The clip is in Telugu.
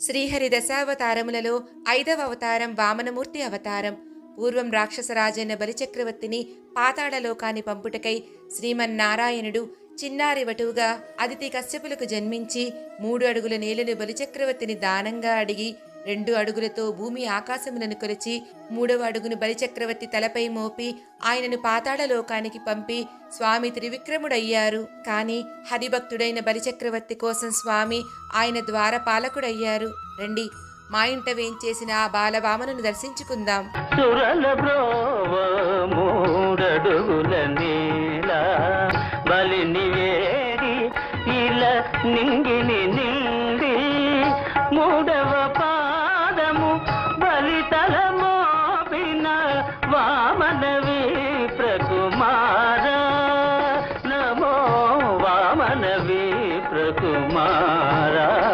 శ్రీహరి దశావతారములలో ఐదవ అవతారం వామనమూర్తి అవతారం. పూర్వం రాక్షసరాజైన బలిచక్రవర్తిని పాతాళలోకాన్ని పంపుటకై శ్రీమన్నారాయణుడు చిన్నారి వటువుగా అదితి కశ్యపులకు జన్మించి మూడు అడుగుల నేలను బలిచక్రవర్తిని దానంగా అడిగి రెండు అడుగులతో భూమి ఆకాశమునను కొలిచి మూడవ అడుగును బలిచక్రవర్తి తలపై మోపి ఆయనను పాతాళలోకానికి పంపి స్వామి త్రివిక్రముడయ్యారు. కాని హరిభక్తుడైన బలిచక్రవర్తి కోసం స్వామి ఆయన ద్వారపాలకుడయ్యారు రండి మా ఇంట వేంచేసిన ఆ బాలభామను దర్శించుకుందాం. సురల వామనవి ప్రకుమార. నమో వామనవి ప్రకుమారా.